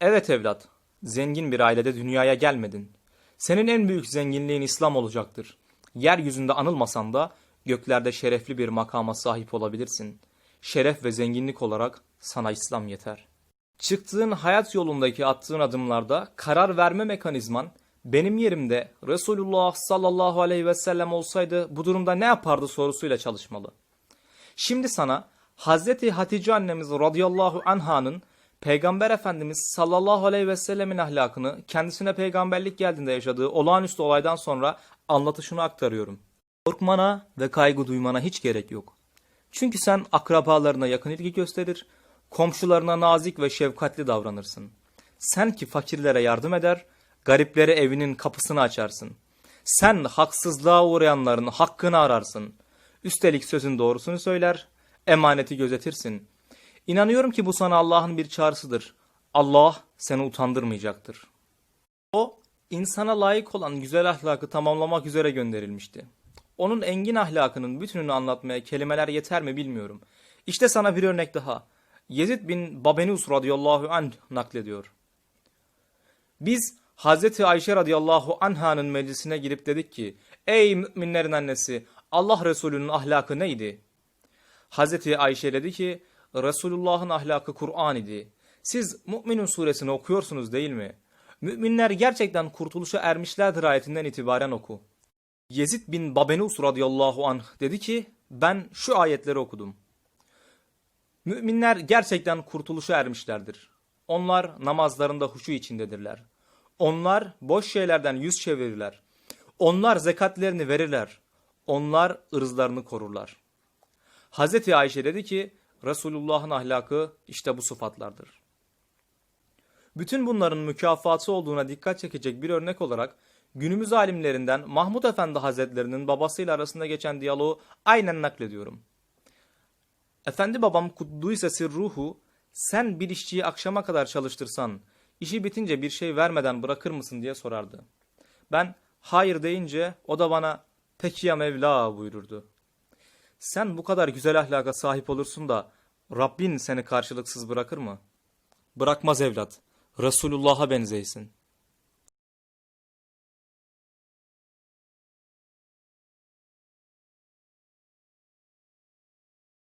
Evet evlat, zengin bir ailede dünyaya gelmedin. Senin en büyük zenginliğin İslam olacaktır. Yeryüzünde anılmasan da göklerde şerefli bir makama sahip olabilirsin. Şeref ve zenginlik olarak sana İslam yeter. Çıktığın hayat yolundaki attığın adımlarda karar verme mekanizman benim yerimde Resulullah sallallahu aleyhi ve sellem olsaydı bu durumda ne yapardı sorusuyla çalışmalı. Şimdi sana Hazreti Hatice annemiz radıyallahu anhanın Peygamber Efendimiz sallallahu aleyhi ve sellemin ahlakını kendisine peygamberlik geldiğinde yaşadığı olağanüstü olaydan sonra anlatışını aktarıyorum. Korkmana ve kaygı duymana hiç gerek yok. Çünkü sen akrabalarına yakın ilgi gösterir, komşularına nazik ve şefkatli davranırsın. Sen ki fakirlere yardım eder, gariplere evinin kapısını açarsın. Sen haksızlığa uğrayanların hakkını ararsın. Üstelik sözün doğrusunu söyler, emaneti gözetirsin. İnanıyorum ki bu sana Allah'ın bir çağrısıdır. Allah seni utandırmayacaktır. O, insana layık olan güzel ahlakı tamamlamak üzere gönderilmişti. Onun engin ahlakının bütününü anlatmaya kelimeler yeter mi bilmiyorum. İşte sana bir örnek daha. Yezid bin Babenus radıyallahu anh naklediyor. Biz Hazreti Ayşe radıyallahu anh'ın meclisine girip dedik ki, Ey müminlerin annesi, Allah Resulü'nün ahlakı neydi? Hazreti Ayşe dedi ki, Resulullah'ın ahlakı Kur'an idi. Siz Mü'minun suresini okuyorsunuz değil mi? Müminler gerçekten kurtuluşa ermişlerdir ayetinden itibaren oku. Yezid bin Babenus radıyallahu anh dedi ki, ben şu ayetleri okudum. Müminler gerçekten kurtuluşa ermişlerdir. Onlar namazlarında huşu içindedirler. Onlar boş şeylerden yüz çevirirler. Onlar zekatlerini verirler. Onlar ırzlarını korurlar. Hazreti Ayşe dedi ki Resulullah'ın ahlakı işte bu sıfatlardır. Bütün bunların mükafatı olduğuna dikkat çekecek bir örnek olarak günümüz alimlerinden Mahmud Efendi Hazretlerinin babasıyla arasında geçen diyaloğu aynen naklediyorum. Efendi babam kudduyse sirruhu sen bir işçiyi akşama kadar çalıştırsan işi bitince bir şey vermeden bırakır mısın diye sorardı. Ben hayır deyince o da bana peki ya Mevla buyururdu. Sen bu kadar güzel ahlaka sahip olursun da Rabbin seni karşılıksız bırakır mı? Bırakmaz evlat. Resulullah'a benzeysin.